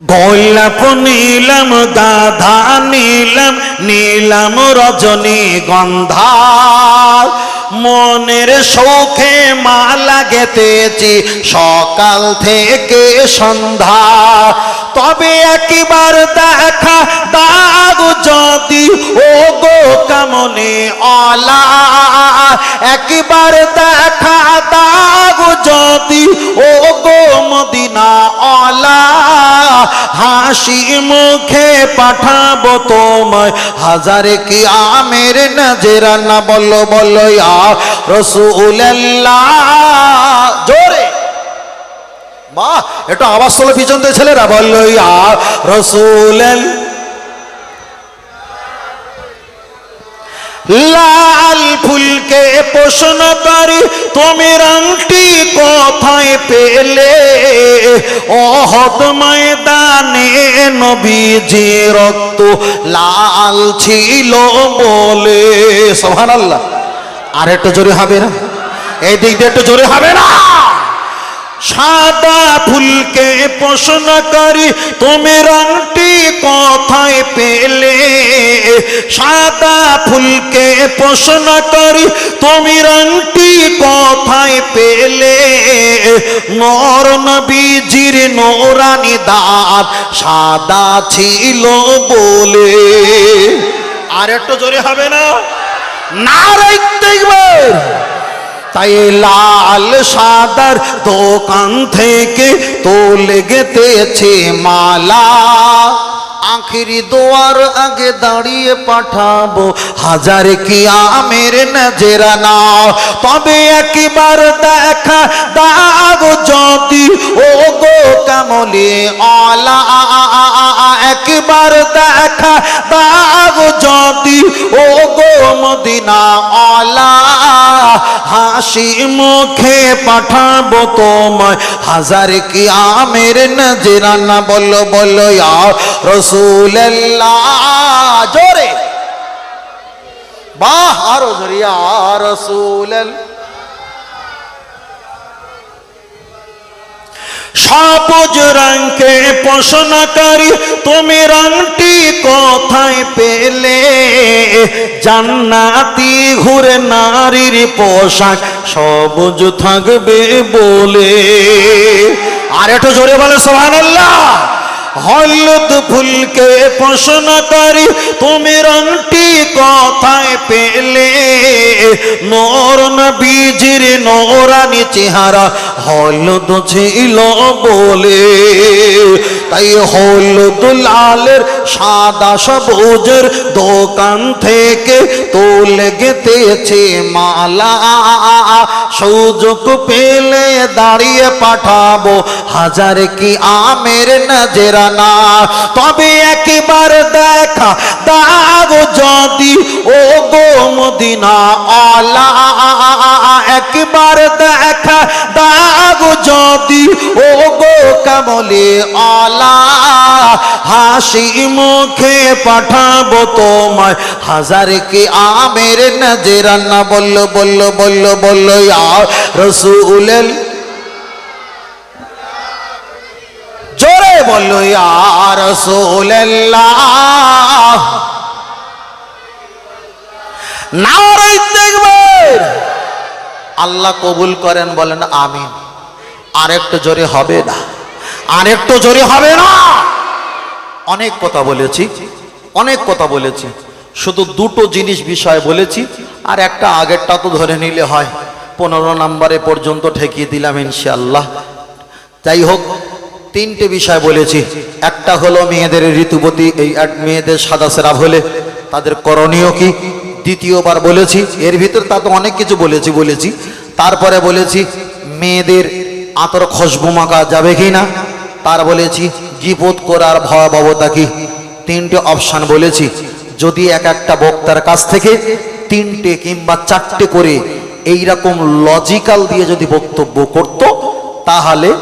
গোলাপ নীলম দাধা নীলম নীলম রজনী গন্ধা মনের শোকে মালা গেতেছি সকাল থেকে সন্ধ্যা। তবে একবার দেখা দাগ যদি ও গো কামনে অলা একবার দেখা দাগ যদি ও গো মদিনা অলা হাসি মুখে পাঠাবো তোমায়, হাজারে কি আমের নজেরা না বলো বলো ইয়া রসুল্লাহ জোরে বাহ একটু আওয়াজ তোলো পিছন দিয়ে ছেলেরা বলল, ইয়া রসুল লাল ফুলকে প্রশ্ন করি, তুমি রংটি কোথায় পেলে? অহত ময়দানে নবীজি রক্ত লাল ছিল বলে। সোহান আল্লাহ আর একটু জোরে হবে না? এই দিক দিয়ে একটু জোরে হবে না? সাদা ফুলকে প্রশ্ন করি, তুমি রংটি কোথায় পেলে? সাদা ফুলকে প্রশ্ন করি, তুমি রংটি কোথায় পেলে? নর নবীজির নোরানি দাঁত সাদা ছিল বলে। আর একটু জোরে হবে না? না দেখবে। তাই লাল সাদার দোকান থেকে তো লেগেতেছে মালা। আখিরি দোয়ার আগে দাঁড়িয়ে পাঠাবো। হাজার কি আমের নজেরা না তবে একবার দেখা দাগ যদি ও গো কামলে অলা একবার দেখা দাগ যদি ও গো মদিনা অলা হাসি মুখে পাঠাবো তোমায়। হাজার কি আমের নজেরা না বলো বলো, ইয়া জোরে। বাহ, আরও রসুল্লাহ সবুজ রঙকে প্রশ্ন করি তুমি রংটি কোথায় পেলে? জান্নাতি ঘুরে নারীর পোশাক সবুজ থাকবে বলে। আর একটু জোরে বলে সোহান হলুদ ফুলকে প্রশ্ন করি, তুমি রংটি কথায় পেলে? নোর নবীজির নোরানি চেহারা হলুদ ছিল বলে। তাই হলুদ লালের সাদা সবুজের দোকান থেকে তোলে গেতেছে মালা। সুযোগ পেলে দাঁড়িয়ে পাঠাবো। হাজার কি আমের নজেরা না? তবে একবার দেখা দাগ যদি ও গো মদিনা আলা। একবার দেখা দাগ যদি ও গো কামলে আলা। হাসি মুখে পাঠাবো তোমায়। হাজার কি আমের নজেরা না? বলল বলল বলল বলল ইয়া রসুল জোরে বলল ইয়ার রসুল্লাহ আল্লাহ কবুল করেন, বলেন আমিন। আরেকটু জোরে হবে না। আরেকটু জোরে হবে না। অনেক কথা বলেছি, অনেক কথা বলেছি। শুধু দুটো জিনিস বিষয় বলেছি, আর একটা আগেরটা তো ধরে নিলে হয়। পনেরো নম্বরে পর্যন্ত ঠেকিয়ে দিলাম ইনশাল্লাহ যাই হোক, তিনটে বিষয় বলেছি। একটা হলো মেয়েদের ঋতুবতী এই মেয়েদের সাদা সেরাব হলে তাদের করণীয় কি? দ্বিতীয়বার বলেছি, এর ভিতর তা তো অনেক কিছু বলেছি বলেছি। তারপরে বলেছি, মেয়েদের আতর খুশবু মাখা যাবে কি না? তার বলেছি, গিপত করার ভয়াবহতা কি? তিনটে অপশান বলেছি। যদি এক একটা বক্তার কাছ থেকে তিনটে কিংবা চারটে করে এই রকম লজিক্যাল দিয়ে যদি বক্তব্য করত, তাহলে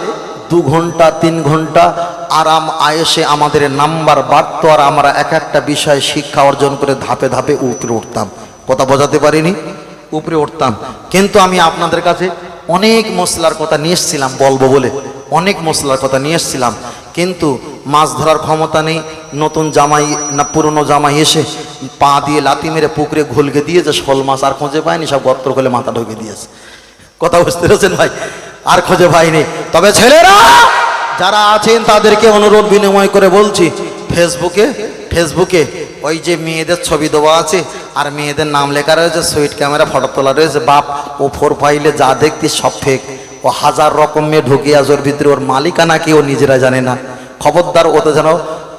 দু ঘণ্টা, তিন ঘণ্টা আরাম আয়েসে আমাদের নাম্বার বাড়তো আর আমরা এক একটা বিষয়ে শিক্ষা অর্জন করে ধাপে ধাপে উপরে উঠতাম। কথা বোঝাতে পারিনি? উপরে উঠতাম। কিন্তু আমি আপনাদের কাছে অনেক মশলার কথা নিয়ে এসছিলাম, বলব বলে। অনেক মশলার কথা নিয়ে এসছিলাম। কিন্তু মাছ ধরার ক্ষমতা নেই, নতুন জামাই না পুরনো জামাই এসে পা দিয়ে লাতি মেরে পুকুরে ঘুলকে দিয়েছে শোল মাছ আর খুঁজে পায়নি, সব গর্ত খুলে মাথা ঢুকে দিয়েছে। কথা বুঝতে পেরেছেন ভাই? আর খুঁজে পাইনি। তবে ছেলেরা, যারা আছেন, তাদেরকে অনুরোধ বিনিময় করে বলছি, ফেসবুকে ফেসবুকে ওই যে মেয়েদের ছবি দেওয়া আছে, আর মেয়েদের নাম লেখা রয়েছে, সুইট ক্যামেরা, ফটো তোলা রয়েছে, বাপ ও ফোর ফাইলে যা দেখতি সব ফেক ও হাজার রকম মেয়ে ঢুকিয়ে ভিতরে, ওর মালিকানা কি ও নিজেরা জানে না। খবরদার, ওতে যেন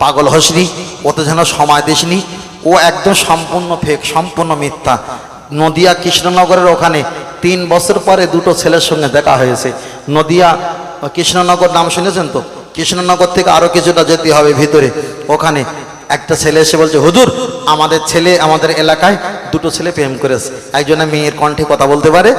পাগল হসনি ওতে যেন সময় দিসনি ও একদম সম্পূর্ণ ফেক সম্পূর্ণ মিথ্যা। নদিয়া কৃষ্ণনগরের ওখানে তিন বছর পরে দুটো ছেলের সঙ্গে দেখা হয়েছে। নদিয়া, কৃষ্ণনগর নাম শুনেছেন তো? কৃষ্ণনগর থেকে আরও কিছুটা যেতে হবে ভিতরে। ওখানে একটা ছেলে এসে বলছে, হুজুর, আমাদের ছেলে আমাদের এলাকায় দুটো ছেলে প্রেম করেছে। একজনে মেয়ের কণ্ঠে কথা বলতে পারে,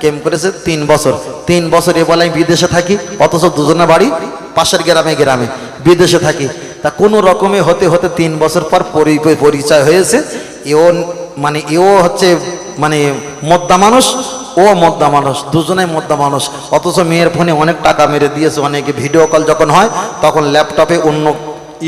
প্রেম করেছে তিন বছর। তিন বছর এ বলে আমি বিদেশে থাকি, অথচ দুজনের বাড়ি পাশের গ্রামে গ্রামে, বিদেশে থাকি। তা কোনো রকমে হতে হতে তিন বছর পর পরিচয় হয়েছে। এও মানে এও হচ্ছে মানে মদ্দা মানুষ, ও মদ্দা মানুষ দুজনে মদ্দা মানুষ। অথচ মেয়ের ফোনে অনেক টাকা মেরে দিয়েছে, অনেকে ভিডিও কল যখন হয়, তখন ল্যাপটপে অন্য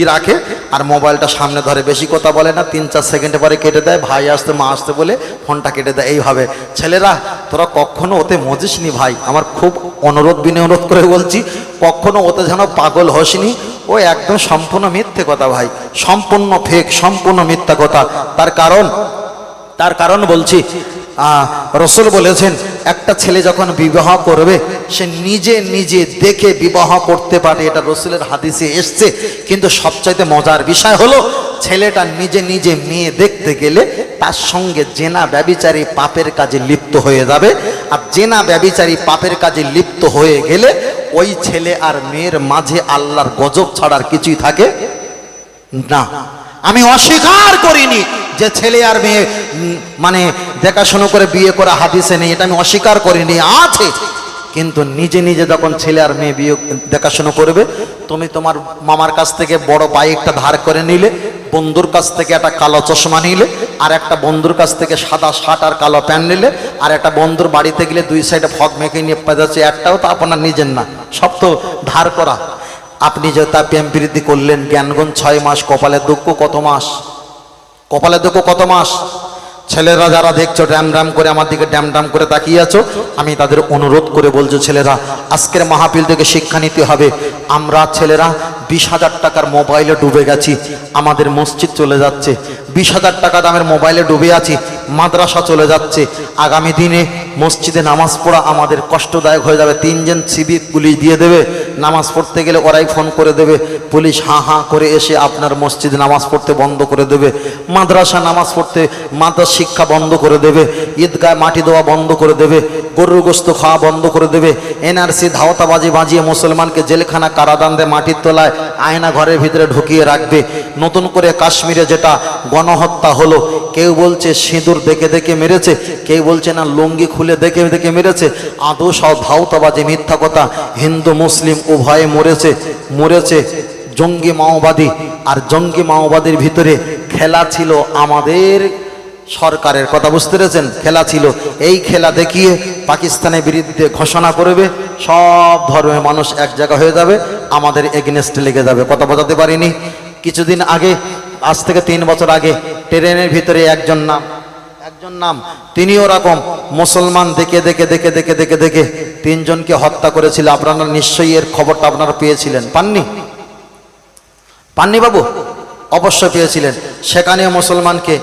ই রাখে আর মোবাইলটা সামনে ধরে, বেশি কথা বলে না, তিন চার সেকেন্ডে পরে কেটে দেয়, ভাই আসতে, মা আসতে বলে ফোনটা কেটে দেয়, এইভাবে। ছেলেরা, তোরা কখনো ওতে মজিসনি ভাই? আমার খুব অনুরোধ বিনে অনুরোধ করে বলছি, কখনো ওতে যেন পাগল হসনি? ও একদম সম্পূর্ণ মিথ্যে কথা ভাই, সম্পূর্ণ ফেক সম্পূর্ণ মিথ্যা কথা। তার কারণ তার কারণ বলছি রসুল বলেছেন একটা ছেলে যখন বিবাহ করবে, সে নিজে নিজে দেখে বিবাহ করতে পারে, এটা রসুলের হাদিসে এসছে। কিন্তু সবচাইতে মজার বিষয় হলো, ছেলেটা নিজে নিজে মেয়ে দেখতে গেলে তার সঙ্গে জেনা ব্যবিচারী পাপের কাজে লিপ্ত হয়ে যাবে। আর জেনা ব্যবিচারী পাপের কাজে লিপ্ত হয়ে গেলে ওই ছেলে আর মেয়ের মাঝে আল্লাহর গজব ছাড়ার কিছুই থাকে না। আমি অস্বীকার করিনি যে ছেলে আর মেয়ে মানে দেখাশুনো করে বিয়ে করা হাদিসে নেই, এটা আমি অস্বীকার করিনি, আছে। কিন্তু নিজে নিজে যখন ছেলে আর মেয়ে বিয়ে দেখাশুনো করবে, তুমি তোমার মামার কাছ থেকে বড় বাইকটা ধার করে নিলে, বন্ধুর কাছ থেকে একটা কালো চশমা নিলে, আর একটা বন্ধুর কাছ থেকে সাদা শার্ট আর কালো প্যান্ট নিলে, আর একটা বন্ধুর বাড়িতে গেলে দুই সাইডে ফগ মেখে নিয়ে যাচ্ছে একটাও তো আপনার নিজের না, সব তো ধার করা। আপনি যে তা প্রেম প্রীতি করলেন, জ্ঞানগুণ ছয় মাস, কপালে দুঃখ কত মাস? কপালে দেখো কত মাস? ছেলেরা যারা দেখছ, ড্যাম ড্যাম করে আমার দিকে ড্যাম ড্যাম করে তাকিয়ে আছো, আমি তাদের অনুরোধ করে বলছো ছেলেরা, আজকের মাহাপিল থেকে শিক্ষা নিতে হবে। আমরা ছেলেরা বিশ হাজার টাকার মোবাইলে ডুবে গেছি, আমাদের মসজিদ চলে যাচ্ছে। বিশ হাজার টাকা দামের মোবাইলে ডুবে আছি, মাদ্রাসা চলে যাচ্ছে। আগামী দিনে মসজিদে নামাজ পড়া আমাদের কষ্টদায়ক হয়ে যাবে। তিনজন সিভিক পুলিশ দিয়ে দেবে। নামাজ পড়তে গেলে ওরাই ফোন করে দেবে। পুলিশ হাঁ হাঁ করে এসে আপনার মসজিদে নামাজ পড়তে বন্ধ করে দেবে। মাদ্রাসা নামাজ পড়তে মাদ্রাস শিক্ষা বন্ধ করে দেবে। ঈদগায় মাটি দেওয়া বন্ধ করে দেবে। গরুর গোস্ত খাওয়া বন্ধ করে দেবে। এনআরসি ধাওতাবাজি বাজিয়ে মুসলমানকে জেলখানা কারাদান্দে মাটির তলায় আয়না ঘরের ভিতরে ঢুকিয়ে রাখবে। নতুন করে কাশ্মীরে যেটা গণহত্যা হলো। কেউ বলছে সিঁদুর দেখে দেখে মেরেছে, কেউ বলছে না লুঙ্গি খুলে দেখে দেখে মেরেছে। আদৌ সব ধাওতাবাজি মিথ্যা কথা। হিন্দু, মুসলিম উভয়ে মরেছে মরেছে জঙ্গি মাওবাদী। আর জঙ্গি মাওবাদীর ভিতরে খেলা ছিল আমাদের সরকারের কথা, বুঝতে পেরেছেন? খেলা ছিল। এই খেলা দেখিয়ে পাকিস্তানের বিরুদ্ধে ঘোষণা করবে, সব ধর্মের মানুষ এক জায়গা হয়ে যাবে, আমাদের এগেনেস্টে লেগে যাবে। কথা বোঝাতে পারিনি। কিছুদিন আগে আজ থেকে তিন বছর আগে ট্রেনের ভিতরে একজন নাম একজন নাম, তিনিও রকম মুসলমান দেখে দেখে দেখে দেখে দেখে দেখে তিনজনকে হত্যা করেছিল। আপনারা নিশ্চয়ই এর খবরটা আপনারা পেয়েছিলেন। পাননি? পাননি বাবু? অবশ্যই পেয়েছিলেন। সেখানেও মুসলমানকে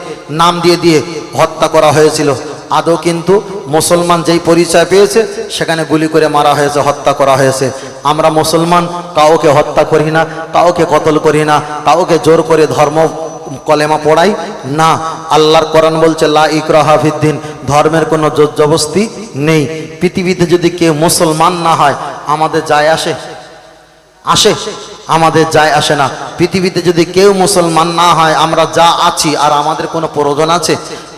নাম দিয়ে দিয়ে হত্যা করা হয়েছিল। আদৌ কিন্তু মুসলমান যেই পরিচয় পেয়েছে, সেখানে গুলি করে মারা হয়েছে, হত্যা করা হয়েছে। আমরা মুসলমান, কাউকে হত্যা করি না, কাউকে কতল করি না, কাউকে জোর করে ধর্ম কলেমা পড়াই, না। আল্লাহর কোরআন বলছে, লা ইকরাহা ফিদ্দিন, ধর্মের কোনো জবস্তি নেই। পৃথিবীতে যদি কেউ মুসলমান না হয়, আমাদের যায় আসে? আসে। আমাদের যায় আসে না। পৃথিবীতে যদি কেউ মুসলমান না হয়, আমরা যা আছি আর আমাদের কোনো প্রয়োজন আছে?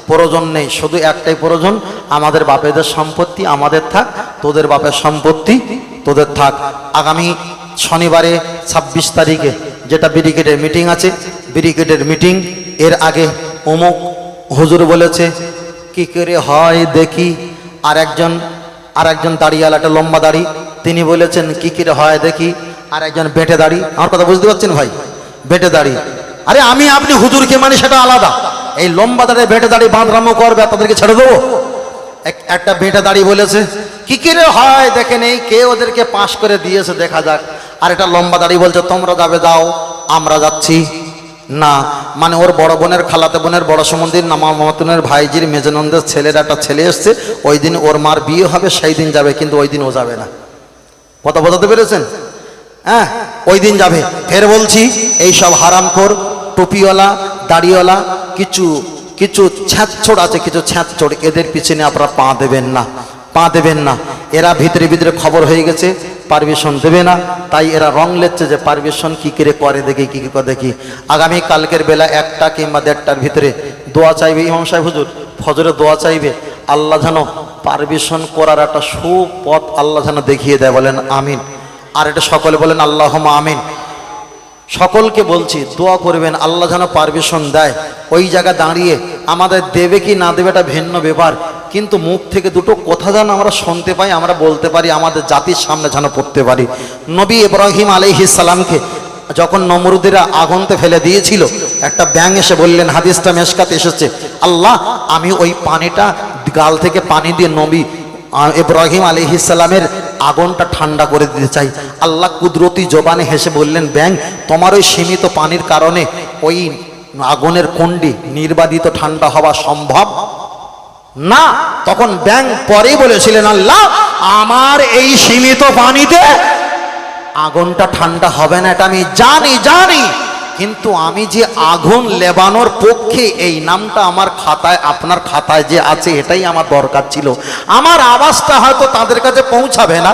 প্রয়োজন নেই। শুধু একটাই প্রয়োজন, আমাদের বাপেদের সম্পত্তি আমাদের থাক, তোদের বাপের সম্পত্তি তোদের থাক। আগামী শনিবারে ছাব্বিশ তারিখে যেটা ব্রিগেডের মিটিং আছে ব্রিগেডের মিটিং, এর আগে অমুক হুজুর বলেছে, কি করে হয় দেখি? আর একজন আর একজন দাঁড়িয়াল একটা লম্বা দাড়ি, তিনি বলেছেন, কি করে হয় দেখি? আর একজন বেটে দাড়ি। আমার কথা বুঝতে পারছেন ভাই? বেটে দাড়ি। আরে আমি আপনি হুজুরকে মানে সেটা আলাদা। এই লম্বা দাঁড়িয়ে বেটে দাড়ি বাঁধরামো করবে, তাদেরকে ছেড়ে দেবো? এক- একটা বেটে দাড়ি বলেছে কি করে হয়? দেখে নেই। কে ওদেরকে পাশ করে দিয়েছে? দেখা যাক। আর এটা লম্বা দাড়ি বলছে, তোমরা যাবে, যাও, আমরা যাচ্ছি। না মানে ওর বড় বোনের খালাতে বোনের বড় সমন্দির নামা মতনের ভাইজির মেজনন্দের ছেলের একটা ছেলে এসছে। ওই দিন ওর মার বিয়ে হবে, সেই দিন যাবে, কিন্তু ওই দিন ও যাবে না। কথা বোঝাতে পেরেছেন? হ্যাঁ ওই দিন যাবে। ফের বলছি, এই সব হারামখোর, টুপিওয়ালা, দাড়িওয়ালা, কিছু কিছু ছ্যাঁচড় আছে, কিছু ছ্যাঁচড় এদের পিছনে আপনারা পা দেবেন না। পা দেবেন না। এরা ভিতরে ভিতরে খবর হয়ে গেছে পারমিশন দেবে না। তাই এরা রং লেচ্ছে যে পারমিশন কি করে করে দেখি, কি কি করে দেখি। আগামী কালকের বেলা একটা কিংবা দেড়টার ভিতরে দোয়া চাইবে ইমাম সাহেব হুজুর? ফজরে দোয়া চাইবে। আল্লাহ যেন পারমিশন করার একটা সুপথ আল্লাহ যেন দেখিয়ে দেয়, বলেন আমিন। আর এটা সকলে বলেন আল্লাহ আমিন। সকলকে বলছি, দোয়া করবেন, আল্লাহ যেন পারমিশন দেয়। ওই জায়গা দাঁড়িয়ে আমাদের দেবে কি না দেবে এটা ভিন্ন ব্যাপার। কিন্তু মুখ থেকে দুটো কথা যেন আমরা শুনতে পাই, আমরা বলতে পারি, আমাদের জাতির সামনে যেন পড়তে পারি। নবী ইব্রাহিম সালামকে যখন নমরুদেরা আগুনতে ফেলে দিয়েছিল, একটা ব্যাং এসে বললেন, হাদিসটা মেশকাতে এসেছে। আল্লাহ, আমি ওই পানিটা গাল থেকে পানি দিয়ে নবী ইব্রাহিম আলী ইসালামের আগুনটা ঠান্ডা করে দিতে চাই। আল্লাহ কুদরতি জবানে হেসে বললেন ব্যাং তোমার ওই সীমিত পানির কারণে ওই আগুনের কুণ্ডি নির্বাদিত ঠান্ডা হওয়া সম্ভব? না, তখন ব্যাং পরেই বলেছিলেন, আল্লাহ, আমার এই সীমিত পানিতে আগুনটা ঠান্ডা হবে না, এটা আমি জানি জানি, কিন্তু আমি যে আগুন লেবানোর পক্ষে এই নামটা আমার খাতায়, আপনার খাতায় যে আছে, এটাই আমার দরকার ছিল। আমার আওয়াজটা হয়তো তাদের কাছে পৌঁছাবে না,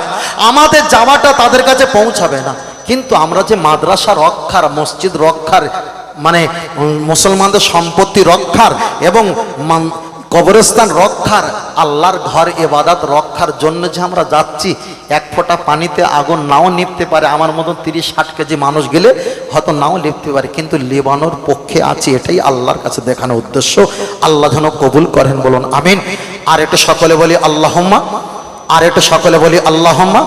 আমাদের যাওয়াটা তাদের কাছে পৌঁছাবে না, কিন্তু আমরা যে মাদ্রাসা রক্ষার, মসজিদ রক্ষার মানে মুসলমানদের সম্পত্তি রক্ষার এবং কবরস্থান রক্ষার, আল্লাহর ঘর এবাদাত রক্ষার জন্য যে আমরা যাচ্ছি, এক ফোঁটা পানিতে আগুন নাও নিপতে পারে, আমার মতন তিরিশ ষাট কেজি মানুষ গেলে হয়তো নাও লিপতে পারে, কিন্তু লেবানোর পক্ষে আছে, এটাই আল্লাহর কাছে দেখানো উদ্দেশ্য। আল্লাহ যেন কবুল করেন বলুন, আমিন। আর একটু সকলে বলি আল্লাহম্মা, আর একটু সকলে বলি আল্লাহম্মা,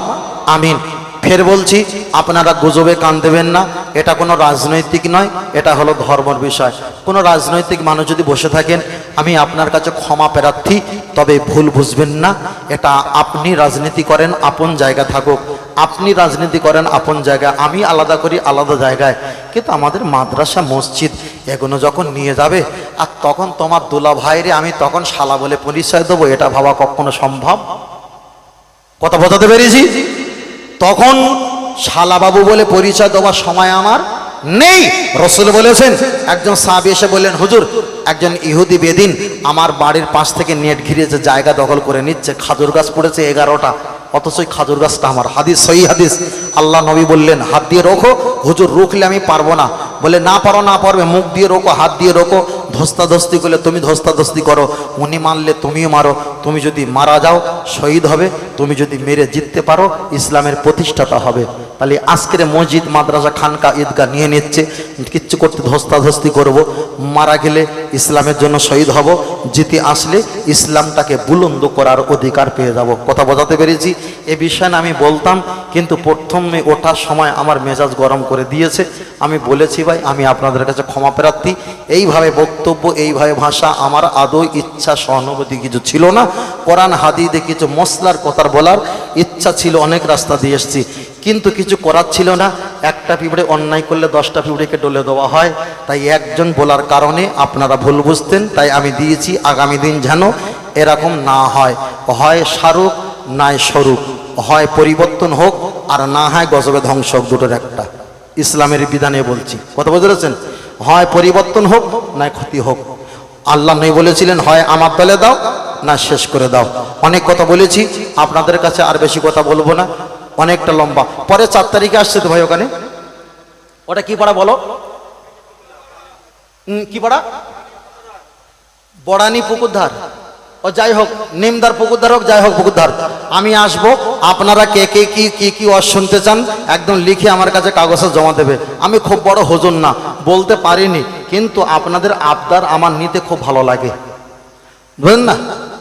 আমিন। ফের বলছি, আপনারা গুজবে কান দেবেন না, এটা কোনো রাজনৈতিক নয়, এটা হলো ধর্মর বিষয়। কোনো রাজনৈতিক মানুষ যদি বসে থাকেন, আমি আপনার কাছে ক্ষমা প্রার্থী, তবে ভুল বুঝবেন না, এটা আপনি রাজনীতি করেন, আপন জায়গা থাকুক। আপনি রাজনীতি করেন, আপন জায়গায়, আমি আলাদা করি, আলাদা জায়গায়। কিন্তু আমাদের মাদ্রাসা মসজিদ, এগুলো যখন নিয়ে যাবে, আর তখন তোমার দুলা ভাইরে আমি তখন শালা বলে পরিচয় দেবো, এটা ভাবা কখনো সম্ভব? কথা বোঝাতে পেরেছি? তখন শালাবাবু বলে, পরিচয় দেওয়ার সময় আমার নেই। রসুল বলেছেন, একজন সাহাবি এসে বললেন, হুজুর, একজন ইহুদি বেদিন আমার বাড়ির পাশ থেকে নেট ঘিরেছে জায়গা দখল করে নিচ্ছে, খাজুর গাছ পড়েছে এগারোটা, অথচ ওই খাজুর গাছটা আমার হাদিস, সহি হাদিস। আল্লাহ নবী বললেন, হাত দিয়ে রোখো, হুজুর, রুখলে আমি পারব না। বলে, না পারো, না পারবে, মুখ দিয়ে রোকো হাত দিয়ে রোকো ধস্তাধস্তি করলে তুমি ধস্তাধস্তি করো। উনি মানলে তুমিও মারো। তুমি যদি মারা যাও, শহীদ হবে। তুমি যদি মেরে জিততে পারো, ইসলামের প্রতিষ্ঠাতা হবে। তাহলে আজকের মসজিদ, মাদ্রাসা, খানকা, ঈদগাহ নিয়ে নিচ্ছে। কিচ্ছু করতে ধস্তাধস্তি করব। মারা গেলে ইসলামের জন্য শহীদ হব। জিতে আসলে ইসলামটাকে বুলন্দ করার অধিকার পেয়ে যাব। কথা বোঝাতে পেরেছি? এ বিষয়ে না আমি বলতাম, কিন্তু প্রথমে ওঠার সময় আমার মেজাজ গরম করে দিয়েছে। আমি বলেছি, ভাই, আমি আপনাদের কাছে ক্ষমা প্রার্থী। এইভাবে বক্তব্য এইভাবে ভাষা, আমার আদৌ ইচ্ছা সহানুভূতি কিছু ছিল না। কোরআন হাদিদে কিছু মশলার কথার বলার ইচ্ছা ছিল, অনেক রাস্তা দিয়ে এসছি। কিন্তু কিছু করার ছিল না। একটা পিঁপড়ে অন্যায় করলে দশটা পিঁপড়েকে ডলে দেওয়া হয়। তাই একজন বলার কারণে আপনারা ভুল বুঝতেন, তাই আমি দিয়েছি, আগামী দিন যেন এরকম না হয়। হয় শাহরুখ নাই স্বরূপ হয় পরিবর্তন হোক, আর না হয় গজবে ধ্বংস হোক, দুটোর একটা। ইসলামের বিধানে বলছি। কথা বুঝতে হয় পরিবর্তন হোক না ক্ষতি হোক। আল্লাহ নই বলেছিলেন, হয় আমার দলে দাও, না শেষ করে দাও। অনেক কথা বলেছি, আপনাদের কাছে আর বেশি কথা বলব না। অনেকটা লম্বা। পরে চার তারিখে আসছে তো ভাই ওখানে? ওটা কি পড়া বলো? কি পড়া? বড়ানি পুকুরধার। ও যাই হোক, নিমদার পুকুরধার হোক, যাই হোক পুকুরধার আমি আসব, আপনারা কে কে, কি কি কি ওয়াজ শুনতে চান, একদম লিখে আমার কাছে কাগজে জমা দেবে। আমি খুব বড় হজন না, বলতে পারিনি, কিন্তু আপনাদের আবদার আমার নিতে খুব ভালো লাগে। বুঝলেন না?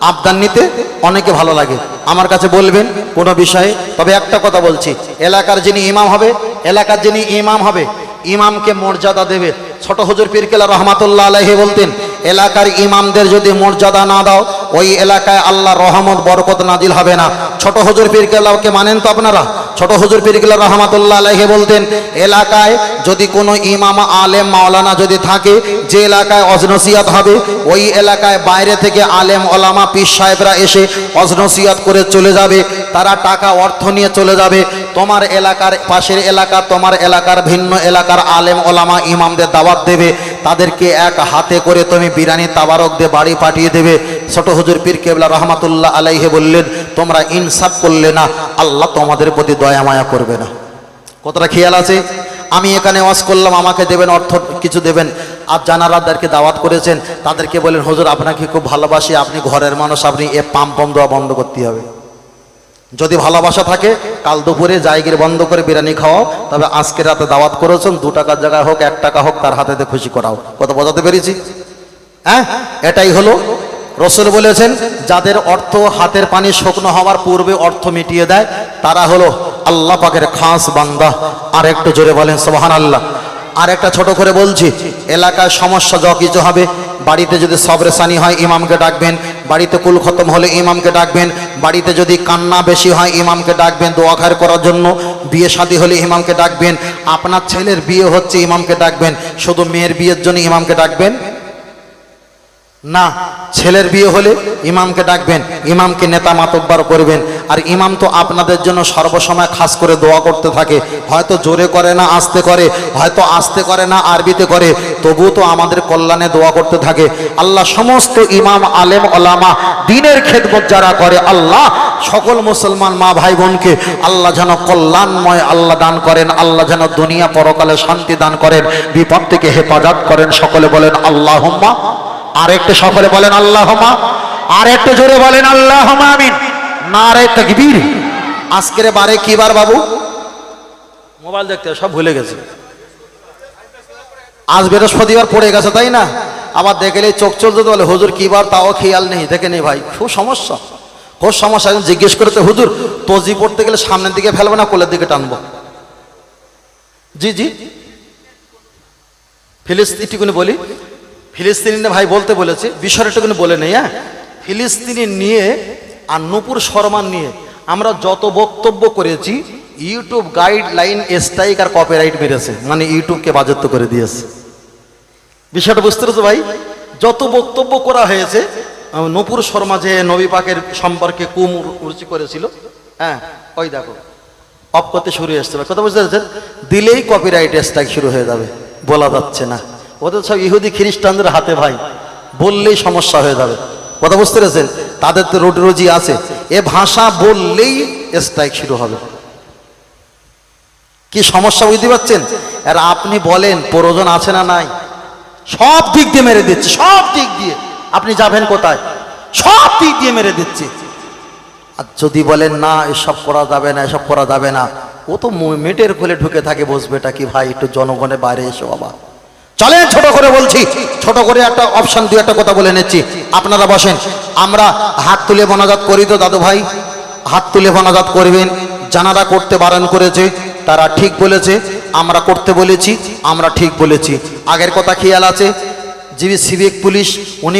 আবদার নিতে অনেকে ভালো লাগে। আমার কাছে বলবেন কোনো বিষয়ে, তবে একটা কথা বলছি। এলাকার যিনি ইমাম হবে, এলাকার যিনি ইমাম হবে, ইমামকে মর্যাদা দেবে। ছোট হুজুর পীরকেলা রহমাতুল্লাহ আলাইহি বলতেন, এলাকার ইমামদের যদি মর্যাদা না দাও, ওই এলাকায় আল্লাহ রহমত, বরকত নাজিল হবে না। ছোট হুজুর পীরকেলাকে মানেন তো আপনারা? ছোট হুজুর পীরকেলা রহমাতুল্লাহ আলাইহি বলতেন, এলাকায় যদি কোনো ইমাম আলেম মাওলানা যদি থাকে, যে এলাকায় অজনসিয়াত হবে, ওই এলাকায় বাইরে থেকে আলেম ওলামা পীর সাহেবরা এসে অজনসিয়াত করে চলে যাবে, তারা টাকা, অর্থ নিয়ে চলে যাবে। তোমার এলাকার পাশের এলাকা, তোমার এলাকার ভিন্ন এলাকার আলেম ওলামা ইমামদের দাওয়াত দেবে, তাদেরকে এক হাতে করে তুমি বিরানি তাবারক দিয়ে বাড়ি পাঠিয়ে দেবে। ছোট হুজুর পীর কেবলা রহমাতুল্লাহ আলাইহে বললেন, তোমরা ইনসাফ করলে না, আল্লাহ তোমাদের প্রতি দয়া মায়া করবে না। কতটা খেয়াল আছে? আমি এখানে ওয়াজ করলাম, আমাকে দেবেন অর্থ, কিছু দেবেন। আর জানারাদারকে দাওয়াত করেছেন, তাদেরকে বলেন হুজুর, আপনাকে খুব ভালোবাসি, আপনি ঘরের মানুষ, আপনি এ পাম পাম দেওয়া বন্ধ করতে হবে। যদি ভালোবাসা থাকে, কাল দুপুরে জায়গির বন্ধ করে বিরিয়ানি খাওয়াও। তবে আজকে রাতে দাওয়াত করেছেন, দু টাকার জায়গায় হোক, এক টাকা হোক, তার হাতেতে খুশি করাও। কত বোঝাতে পেরেছি? হ্যাঁ? এটাই হলো। রসুল বলেছেন, যাদের অর্থ হাতের পানি শুকনো হওয়ার পূর্বে অর্থ মিটিয়ে দেয়, তারা হলো আল্লাহ পাকের খাস বান্দা। আর একটু জোরে বলেন সোহান আল্লাহ আর একটা ছোট করে বলছি এলাকায় সমস্যা যা কিছু হবে। বাড়িতে যদি সবরেসানি হয়, ইমামকে ডাকবেন। বাড়িতে কুল খতম হলে ইমামকে ডাকবেন। বাড়িতে যদি কান্না বেশি হয়, ইমামকে ডাকবেন দোয়া খায়ের করার জন্য। বিয়ে শাদী হলে ইমামকে ডাকবেন। আপনার ছেলের বিয়ে হচ্ছে, ইমামকে ডাকবেন। শুধু মেয়ের বিয়ের জন্য ইমামকে ডাকবেন? না, ছেলের বিয়ে হলে ইমামকে ডাকবেন, ইমামকে নেতা মাতব্বার করবেন। আর ইমাম তো আপনাদের জন্য সর্বসময় খাস করে দোয়া করতে থাকে। হয়তো জোরে করে না, আস্তে করে, হয়তো আস্তে করে না, আরবিতে করে। তবুও তো আমাদের কল্যাণে দোয়া করতে থাকে। আল্লাহ সমস্ত ইমাম, আলেম, ওলামা, দিনের খেদমত যারা করে, আল্লাহ সকল মুসলমান মা ভাই বোনকে আল্লাহ যেন কল্যাণময় আল্লাহ দান করেন, আল্লাহ যেন দুনিয়া পরকালে শান্তি দান করেন, বিপদ থেকে হেফাজত করেন। সকলে বলেন আল্লাহ আর একটু সকলে বলেন আল্লাহ মা আর একটু জোরে বলেন আল্লাহ আমিন। নারে তকবীর। আজকের বারে কি বার বাবু? মোবাইল দেখতে সব ভুলে গেছে। আজ বৃহস্পতিবার পড়ে গেছে তাই না? আবার দেখলে চোখ চলতে বলে হুজুর কি বার? তাও খেয়াল নেই দেখে নেই ভাই। খুব সমস্যা। খুব সমস্যা। একজন জিজ্ঞেস করতে হুজুর তজি পড়তে গেলে সামনের দিকে ফেলব না কোলের দিকে টানবো? জি জি। ফিলিস্তিনটুকুনি বলি। ফিলিস্তিনি ভাই বলতে বলেছে বিষয়টাটুকুনি বলে নেই হ্যাঁ? ফিলিস্তিনি নিয়ে আর নূপুর শর্মা নিয়ে আমরা যত বক্তব্য করেছি, ইউটিউব গাইডলাইন স্ট্রাইক আর কপিরাইট মেরেছে মানে ইউটিউবকে বাজত্ব করে দিয়েছে। বিষয়টা বুঝতে পেরেছ ভাই? যত বক্তব্য করা হয়েছে নূপুর শর্মা যে নবী পাকের সম্পর্কে কুমুরচি করেছিল হ্যাঁ? ওই দেখো অফ করতে শুরু এসছে। কথা বুঝতে পেরেছেন? দিলেই কপিরাইট স্ট্রাইক শুরু হয়ে যাবে, বলা যাচ্ছে না। ওদের সব ইহুদি খ্রিস্টানদের হাতে ভাই, বললেই সমস্যা হয়ে যাবে। কথা বুঝতে পেরেছেন? তাদের তো রুটি রুজি আছে। এ ভাষা বললেই স্ট্রাইক শুরু হবে। কি সমস্যা বুঝতে পারছেন? আর আপনি বলেন, প্রয়োজন আছে না নাই? সব দিক দিয়ে মেরে দিচ্ছে, সব দিক দিয়ে। আপনি যাবেন কোথায়? সব দিক দিয়ে মেরে দিচ্ছে। আর যদি বলেন, না, এসব করা যাবে না, এসব করা যাবে না। ও তো মেটের কোলে ঢুকে থাকে, বসবে এটা কি ভাই? একটু জনগণের বাইরে এসো বাবা। চলেন ছোট করে বলছি। ছোট করে একটা অপশন দু একটা কথা বলে নিচ্ছি। আপনারা বসেন। আমরা হাত তুলে বনাজাত করি তো, দাদু ভাই। হাত তুলে বনাজাত করবেন। জানারা করতে বারণ করেছে, তারা ঠিক বলেছে। আমরা করতে বলেছি, আমরা ঠিক বলেছি। আগের কথা খেয়াল আছে? যিনি সিভিক পুলিশ, উনি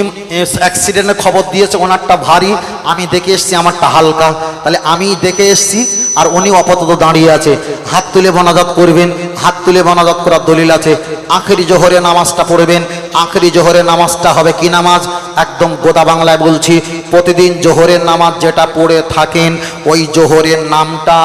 অ্যাক্সিডেন্টের খবর দিয়েছে, ওনারটা ভারী, আমি দেখে এসছি আমারটা হালকা। তাহলে আমি দেখে এসছি, আর উনি আপাতত দাঁড়িয়ে আছে। হাত তুলে বনাজাত করবেন, হাত তুলে বনাজাত করার দলিল আছে। আখেরি জোহরে নামাজটা পড়বেন, আখেরি জোহরে নামাজটা হবে কি নামাজ? একদম গোদা বাংলায় বলছি, প্রতিদিন জোহরের নামাজ যেটা পড়ে থাকেন, ওই জোহরের নামটা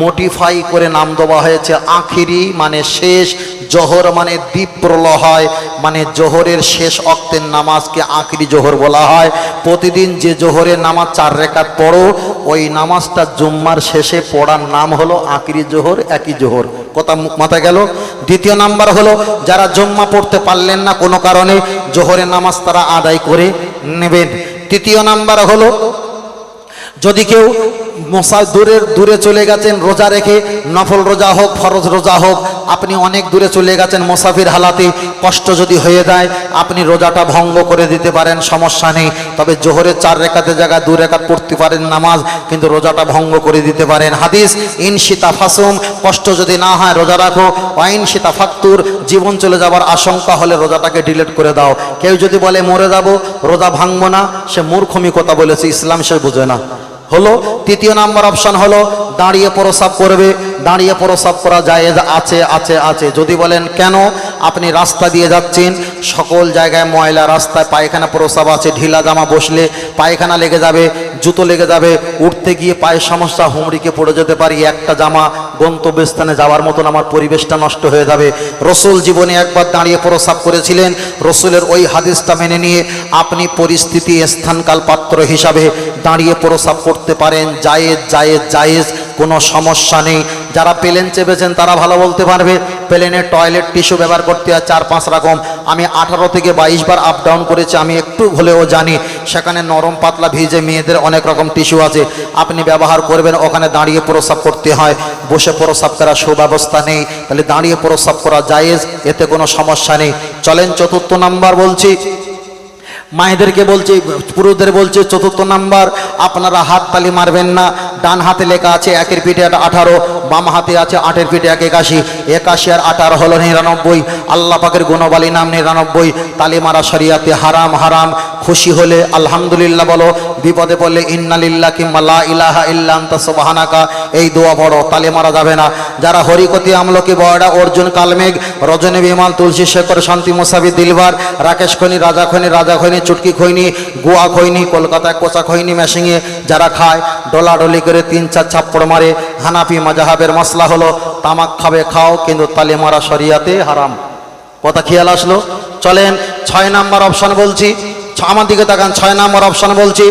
মোটিফাই করে নাম দেওয়া হয়েছে, আখিরি মানে শেষ জোহর মানে দ্বীপ প্রলয় মানে জোহরের শেষ অক্তের নামাজকে আখরি জোহর বলা হয়। প্রতিদিন যে জোহরের নামাজ চার রেখাত পড়ো, ওই নামাজটা জুম্মার শেষে পড়ার নাম হলো আখরি জোহর, একই জোহর। কথা মু- মাথায় গেল? দ্বিতীয় নাম্বার হলো, যারা জুম্মা পড়তে পারলেন না কোনো কারণে, জোহরের নামাজ তারা আদায় করে নেবেন। তৃতীয় নাম্বার হলো, যদি কেউ মশা দূরের, দূরে চলে গেছেন, রোজা রেখে নফল রোজা হোক, ফরজ রোজা হোক, আপনি অনেক দূরে চলে গেছেন মোসাফির হালাতে, কষ্ট যদি হয়ে যায়, আপনি রোজাটা ভঙ্গ করে দিতে পারেন, সমস্যা নেই। তবে জোহরের চার রেখাতে জায়গায় দু রেখাত পড়তে পারেন নামাজ, কিন্তু রোজাটা ভঙ্গ করে দিতে পারেন। হাদিস, ইন সীতা ফাসুম, কষ্ট যদি না হয়, রোজা রাখো। ওয়াইন সীতা ফাক্তুর, জীবন চলে যাবার আশঙ্কা হলে রোজাটাকে ডিলিট করে দাও। কেউ যদি বলে, মরে যাব, রোজা ভাঙবো না, সে মূর্খমি কথা বলেছে, ইসলাম সে বুঝে না। হলো, তৃতীয় নাম্বার অপশন হলো, দাঁড়িয়ে প্রসাব করবে। দাঁড়িয়ে প্রসাব করা যায় আছে আছে আছে। যদি বলেন কেন, আপনি রাস্তা দিয়ে যাচ্ছেন, সকল জায়গায় ময়লা, রাস্তায় পায়খানা প্রসাব আছে, ঢিলা জামা বসলে পায়খানা লেগে যাবে জুতো লেগে যাবে, উঠতে গিয়ে পায়ের সমস্যা, হুমড়িকে পড়ে যেতে পারি, একটা জামা গন্তব্যস্থানে যাওয়ার মতন আমার পরিবেশটা নষ্ট হয়ে যাবে। রসুল জীবনে একবার দাঁড়িয়ে প্রসাব করেছিলেন। রসুলের ওই হাদিসটা মেনে নিয়ে আপনি পরিস্থিতি, স্থানকাল পাত্র হিসাবে দাঁড়িয়ে প্রসাব করতে পারেন। জায়েজ জায়েজ জায়েজ, কোনো সমস্যা নেই। যারা প্লেন চেপেছেন, তারা ভালো বলতে পারবে। প্লেনের টয়লেট টিস্যু ব্যবহার করতে হয় চার পাঁচ রকম। আমি আঠারো থেকে বাইশ বার আপ ডাউন করেছি, আমি একটু হলেও জানি। সেখানে নরম পাতলা ভিজে মেয়েদের অনেক রকম টিস্যু আছে। আপনি ব্যবহার করবেন, ওখানে দাঁড়িয়ে প্রসাব করতে হয়। বসে প্রসাব করার সুব্যবস্থা নেই। তাহলে দাঁড়িয়ে প্রসাব করা জায়েজ, এতে কোনো সমস্যা নেই। চলেন চতুর্থ নাম্বার বলছি। মায়েদেরকে বলছি, পুরুষদের বলছে, চতুর্থ নাম্বার, আপনারা হাত তালি মারবেন না। ডান হাতে লেখা আছে, একের পিঠে আঠারো, বাম হাতে আছে আটের পিঠে এক একাশি একাশি আর আঠারো হলো নিরানব্বই। আল্লাহ পাকের গুণবালী নাম নিরানব্বই। তালি মারা শরিয়াতে হারাম হারাম। খুশি হলে আলহামদুলিল্লাহ বলো, বিপদে পড়লে ইন্নালিল্লাহ কিংবা লা ইলাহা ইল্লা আনতা সুবহানাকা। এই দোয়া পড়ো, তালে মারা যাবে না। যারা হরিকতি আমলকি বয়ডা অর্জুন কালমেঘ, রজনী বিমাল, তুলসী শেখর, শান্তি মুসাফি, দিলবার, রাকেশ খৈনি, রাজা খৈনি রাজা খৈনি, চুটকি খৈনি, গোয়া খৈনি, কলকাতায় কোচা খৈনি মেশিংয়ে যারা খায়, ডলাডলি করে তিন চার ছাপ্পড় মারে। হানাফি মাজাহাবের মশলা হলো, তামাক খাবে, খাও, কিন্তু তালে মারা শরিয়াতে হারাম। কথা খেয়াল আসলো? চলেন, ছয় নাম্বার অপশন বলছি। আমার দিকে তাকান, ছয় নাম্বার অপশন বলছি।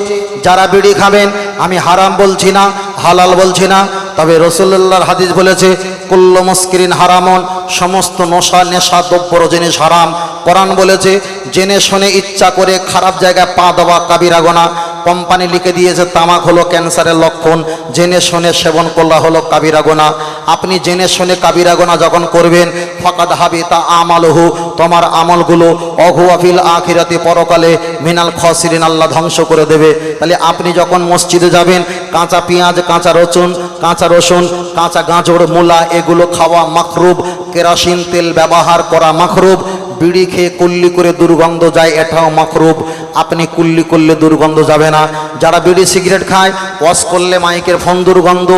যারা বিড়ি খাবেন, আমি হারাম বলছি না, হালাল বলছি না। তবে রসুল্লাহর হাদিস বলেছে, কুল্ল মুস্কিরিন হারামন, সমস্ত নশা, নেশা দ্রব্য জিনিস হারাম। কোরআন বলেছে, জেনে শুনে ইচ্ছা করে খারাপ জায়গায় পা দেওয়া কাবিরা গোনা। কোম্পানি লিখে দিয়েছে, তামাক হলো ক্যান্সারের লক্ষণ। জেনে শুনে সেবন করলা হলো কাবিরা গোনা আপনি জেনে শুনে কাবিরা গোনা যখন করবেন, ফকাদ হাবি তা আমালহু, তোমার আমলগুলো অঘুয়াফিল আখিরাতে পরকালে মিনাল খসিরিন, আল্লাহ ধ্বংস করে দেবে। তাহলে আপনি যখন মসজিদে যাবেন, কাঁচা পেঁয়াজ, কাঁচা রসুন কাঁচা রসুন, কাঁচা গাজর, মূলা, এগুলো খাওয়া মাখরুব। কেরাসিন তেল ব্যবহার করা মাখরুব। বিড়ি খেয়ে কুল্লি করে দুর্গন্ধ যায়, এটাও মাখরুব আপনি কুল্লি করলে দুর্গন্ধ যাবে না। যারা বিড়ি সিগারেট খায়, ওয়াশ করলে মাইকের ফোন দুর্গন্ধ,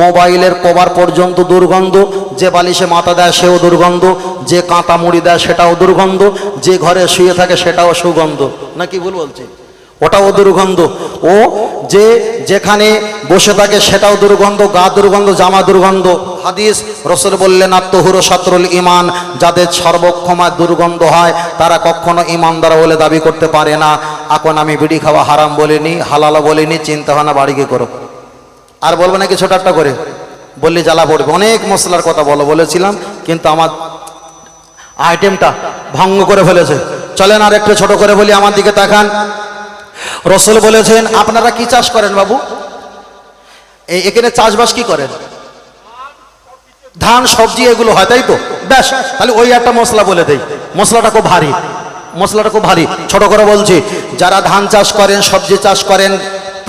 মোবাইলের কভার পর্যন্ত দুর্গন্ধ, যে বালিশে মাথা দেয় সেও দুর্গন্ধ, যে কাঁটা মুড়ি দেয় সেটাও দুর্গন্ধ, যে ঘরে শুয়ে থাকে সেটাও সুগন্ধ। নাকি ভুল বলছি? ওটাও দুর্গন্ধ। ও যে যেখানে বসে থাকে সেটাও দুর্গন্ধ, গা দুর্গন্ধ, জামা দুর্গন্ধ। হাদিস রসুল বললেন, আত্মহুর সাতরুল ইমান যাদের সর্বক্ষমা দুর্গন্ধ হয়, তারা কখনো ইমানদার বলে দাবি করতে পারে না। এখন আমি বিড়ি খাওয়া হারাম বলিনি, হালালা বলিনি, চিন্তা ভাবনা বাড়িকে করো। আর বলব নাকি ছোট একটা করে? বললি জ্বালা পড়বে। অনেক মশলার কথা বলো, বলেছিলাম, কিন্তু আমার আইটেমটা ভঙ্গ করে ফেলেছে। চলেন আর একটু ছোট করে বলি, আমার দিকে তাকান। রসুল বলেছেন, আপনারা কি চাষ করেন বাবু? এখানে চাষবাস কি করেন? ধান, সবজি এগুলো হয়, তাই তো? ব্যাস, তাহলে ওই একটা মশলা বলে দেয় মশলাটা খুব ভারী। মশলাটা খুব ভারী। ছোট করে বলছি, যারা ধান চাষ করেন, সবজি চাষ করেন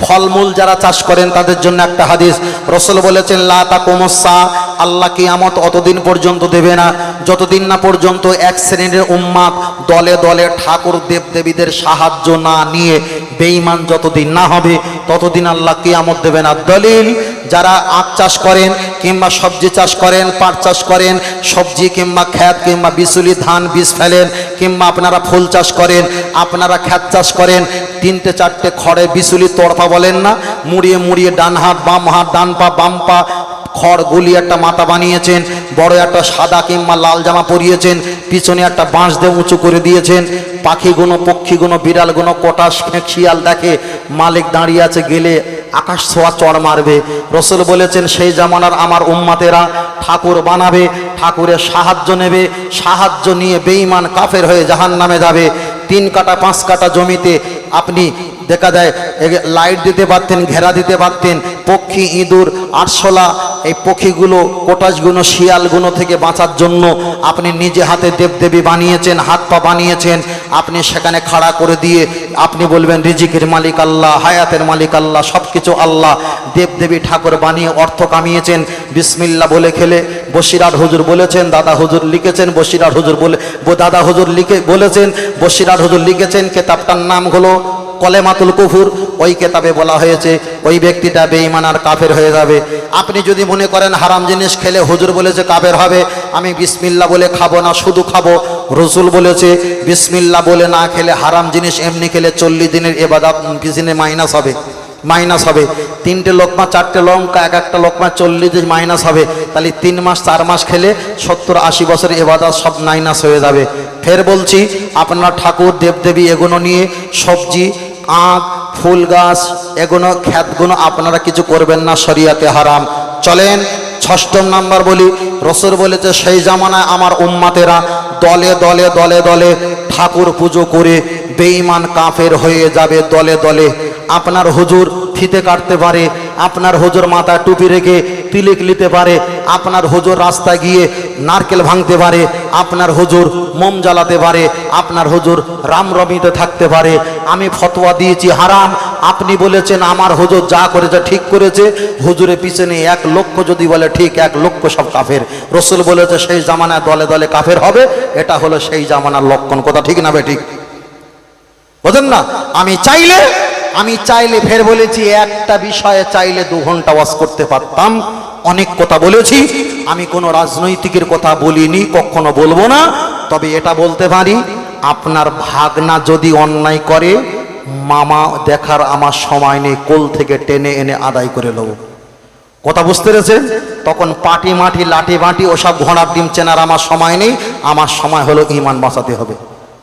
ফলমূল যারা চাষ করেন তাদের জন্য একটা হাদিস। রসল বলেছেন লাতা কোমসা আল্লাহ কিয়ামত অতদিন পর্যন্ত দেবে না। যতদিন না পর্যন্ত এক শ্রেণির উম্মাদ দলে দলে ঠাকুর দেব দেবীদের সাহায্য না নিয়ে বেঈমান যতদিন না হবে, ততদিন আল্লাহ কিয়ামত দেবে না। দলিল যারা আখ চাষ করেন কিংবা সবজি চাষ করেন, পাট চাষ করেন, সবজি কিংবা খ্যাত কিংবা বিচুলি, ধান, বীজ ফেলেন কিংবা আপনারা ফুল চাষ করেন, আপনারা খ্যাত চাষ করেন, তিনটে চারটে খড়ে বিচুলি তড়পা বলেন না, মুড়িয়ে মুড়িয়ে ডান হাত, বাম হাত, ডান পা, বাম পা খড় গুলি একটা মাথা বানিয়েছেন, বড় একটা সাদা কিংবা লাল জামা পরিয়েছেন, পিছনে একটা বাঁশ দিয়ে উঁচু করে দিয়েছেন পাখিগুলো পক্ষীগুলো বিড়ালগুলো কটাস শিয়াল দেখে মালিক দাঁড়িয়ে আছে গেলে আকাশ ছোঁয়া চড় মারবে। রসুল বলেছেন, সেই জামানার আমার উম্মাতেরা ঠাকুর বানাবে, ঠাকুরের সাহায্য নেবে, সাহায্য নিয়ে বেঈমান কাফের হয়ে জাহান নামে যাবে। তিন কাটা, পাঁচ কাটা জমিতে আপনি দেখা যায় লাইট দিতে পারতেন, ঘেরা দিতে পারতেন, পক্ষী ইঁদুর, আরশোলা, এই পক্ষীগুলো কোটাসগুলো শিয়ালগুলো থেকে বাঁচার জন্য আপনি নিজে হাতে দেবদেবী বানিয়েছেন, হাত পা বানিয়েছেন, আপনি সেখানে খাড়া করে দিয়ে আপনি বলবেন, রিজিকের মালিক আল্লাহ, হায়াতের মালিক আল্লাহ, সব কিছু আল্লাহ দেবদেবী ঠাকুর বানিয়ে অর্থ কামিয়েছেন। বিসমিল্লা বলে খেলে বসিরাট হুজুর বলেছেন, দাদা হুজুর লিখেছেন বসিরাট হুজুর বলে দাদা হুজুর লিখে বলেছেন বসিরাট হুজুর লিখেছেন, কেতাবটার নাম হলো কলেমাতুল কুফুর। ওই কেতাবে বলা হয়েছে, ওই ব্যক্তিটা বেঈমান আর কাফের হয়ে যাবে। আপনি যদি মনে করেন হারাম জিনিস খেলে হুজুর বলেছে কাফের হবে, আমি বিসমিল্লা বলে খাব না, শুধু খাব। রসুল বলেছে বিসমিল্লা বলে না খেলে হারাম জিনিস, এমনি খেলে চল্লিশ দিনের এবাদাত দিনে মাইনাস হবে। মাইনাস হবে। তিনটে লোকমা, চারটে লঙ্কা, এক একটা লোকমা চল্লিশ দিন মাইনাস হবে। তাহলে তিন মাস, চার মাস খেলে সত্তর, আশি বছর এবাদাত সব মাইনাস হয়ে যাবে। ফের বলছি, আপনার ঠাকুর, দেবদেবী এগুলো নিয়ে সবজি, আখ, ফুল গাছ এগুলো খ্যাতগুলো আপনারা কিছু করবেন না, শরিয়াতে হারাম। চলেন, ষষ্ঠম নাম্বার বলি। রসুর বলেছে, সেই জামানায় আমার উম্মাতেরা দলে দলে দলে দলে ঠাকুর পুজো করে বেঈমান কাফের হয়ে যাবে দলে দলে। আপনার হুজুর ফিতে কাটতে পারে, আপনার হুজুর মাথায় টুপি রেখে তিলিক নিতে পারে, আপনার হুজুর রাস্তা গিয়ে নারকেল ভাঙতে পারে, আপনার হুজুর মোম জ্বালাতে পারে, আপনার হুজুর রামরমিতে থাকতে পারে আমি ফতোয়া দিয়েছি, হারাম। আপনি বলেছেন, আমার হুজুর যা করেছে, ঠিক করেছে। হুজুরের পিছনে এক লক্ষ যদি বলে, ঠিক, এক লক্ষ সব কাফের। রসুল বলেছে, সেই জামানায় দলে দলে কাফের হবে। এটা হলো সেই জামানার লক্ষণ। কথা ঠিক না ঠিক? বোঝেন না? আমি চাইলে আমি চাইলে ফের বলেছি, একটা বিষয়ে চাইলে দু ঘণ্টা ওয়াজ করতে পারতাম। অনেক কথা বলেছি। আমি কোনো রাজনৈতিকের কথা বলিনি, কখনো বলব না। তবে এটা বলতে পারি আপনার ভাগনা যদি অন্যায় করে, মামা দেখার আমার সময় নেই, কোল থেকে টেনে এনে আদায় করে নেব কথা বুঝতে পেরেছেন? তখন পাটি মাটি, লাঠি বাটি, ওসব ঘোড়ার ডিম চেনার আমার সময় নেই, আমার সময় হলো ইমান বাঁচাতে হবে।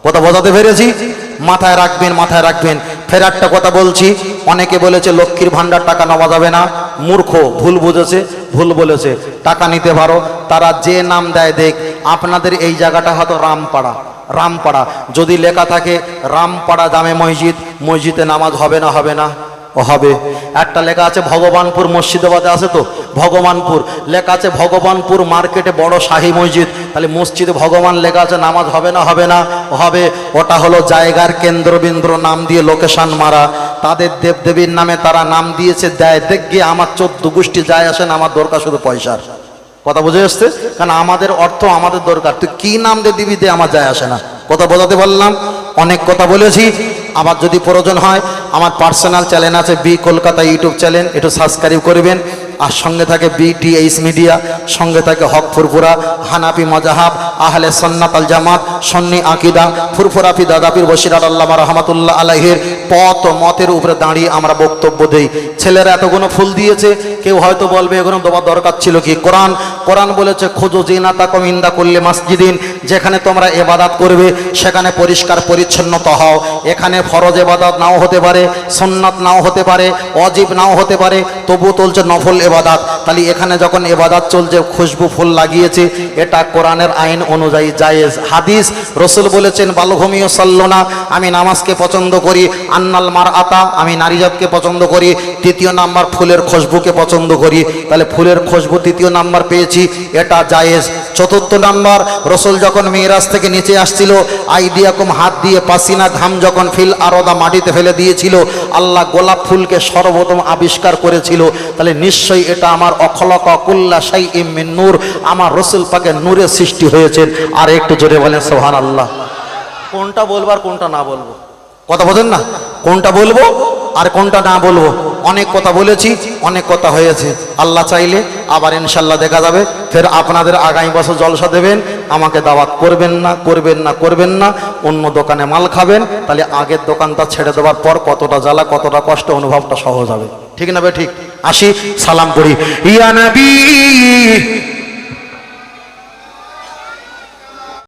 কথা বোঝাতে পেরেছি? মাথায় রাখবেন মাথায় রাখবেন। ফের একটা কথা বলছি, অনেকে বলেছে, লক্ষ্মীর ভাণ্ডার টাকা নেওয়া যাবে না। মূর্খ, ভুল বুঝেছে, ভুল বলেছে। টাকা নিতে পারো, তারা যে নাম দেয়, দেখ, আপনাদের এই জায়গাটা হয়তো রামপাড়া। রামপাড়া। যদি লেখা থাকে, রামপাড়া জামে মসজিদ, মসজিদে নামাজ হবে না হবে না? ও হবে। একটা লেখা আছে, ভগবানপুর মসজিদাবাদে আছে তো? ভগবানপুর। লেখা আছে, ভগবানপুর মার্কেটে বড় শাহী মসজিদ। তাহলে মসজিদে ভগবান লেখা আছে, নামাজ হবে না হবে না? হবে। ওটা হলো জায়গার কেন্দ্রবিন্দু নাম দিয়ে লোকেশন মারা। তাদের দেবদেবীর নামে তারা নাম দিয়েছে, দেয়। দেখ গিয়ে আমার চোদ্দ গোষ্ঠী যায় আসেন, আমার দরকার শুধু পয়সার। কথা বুঝে আসছে? কারণ আমাদের অর্থ আমাদের দরকার। তুই কি নাম দিয়ে দিবি দিয়ে আমার যায় আসে না। কথা বোঝাতে পারলাম? অনেক কথা বলেছি। আবার যদি প্রয়োজন হয়, আমার পার্সোনাল চ্যানেল আছে বি কলকাতা ইউটিউব চ্যানেল একটু সাবস্ক্রাইব করবেন। আর সঙ্গে থাকে বিটিএইচ মিডিয়া সঙ্গে থাকে হক ফুরফুরা হানাপি মজাহাব, আহলে সন্নাত আল জামাত, সন্নি আকিদা ফুরফুরাফি দাদাপির বসিরাত আল্লাহ রহমাতুল্লাহ আলাহের পথ মতের উপরে দাঁড়িয়ে আমরা বক্তব্য দেই। ছেলেরা এতগুলো ফুল দিয়েছে, কেউ হয়তো বলবে এগুলো তোমার দরকার ছিল কি? কোরআন কোরআন বলেছে খোঁজো জিনা তাকম ইন্দা করলে মাসজিদিন যেখানে তোমরা এবাদাত করবে, সেখানে পরিষ্কার পরিচ্ছন্নতা হও। এখানে ফরজ এবাদাত নাও হতে পারে সন্ন্যত নাও হতে পারে অজীব নাও হতে পারে তবু চলছে নফল এবাদাত তাহলে এখানে যখন এবাদাত চলছে, খুশবু ফুল লাগিয়েছে, এটা কোরআনের আইন অনুযায়ী জায়েজ। হাদিস রসুল বলেছেন বালভূমিও সাল্ল না আমি নামাজকে পছন্দ করি, আন্নাল মার আতা আমি নারীজাতকে পছন্দ করি, তৃতীয় নাম্বার ফুলের খুশবুকে পছন্দ করি তাহলে ফুলের খুশবু তৃতীয় নাম্বার পেয়েছি, এটা জায়েজ। চতুর্থ নাম্বার, রসুল যখন মেয়েরাজ থেকে নিচে আসছিল, আইডিয়াকুম হাত দিয়ে পাসিনা ঘাম যখন ফিল আরদা মাটিতে ফেলে দিয়েছিল, আল্লাহ গোলাপ ফুলকে সর্বপ্রথম আবিষ্কার করেছিল। তাহলে নিশ্চয়ই এটা আমার অখলক কুল্লা সাই ইমিন নূর, আমার রসুল পাকে নূরের সৃষ্টি হয়েছেন। আর একটু জোরে বলেন সোহান আল্লাহ কোনটা বলব আর কোনটা না বলব? কথা বোঝেন না? কোনটা বলব? আর কোনটা না বলব? অনেক কথা বলেছি, অনেক কথা হয়েছে। আল্লাহ চাইলে আবার ইনশাল্লাহ দেখা যাবে। ফের আপনাদের আগামী বছর জলসা দেবেন, আমাকে দাওয়াত করবেন না করবেন না করবেন না, অন্য দোকানে মাল খাবেন, তাহলে আগের দোকানটা ছেড়ে দেওয়ার পর কতটা জ্বালা, কতটা কষ্ট, অনুভবটা সহজ হবে। ঠিক না ভাই ঠিক? আসি, সালাম করি। ইয়া নবী!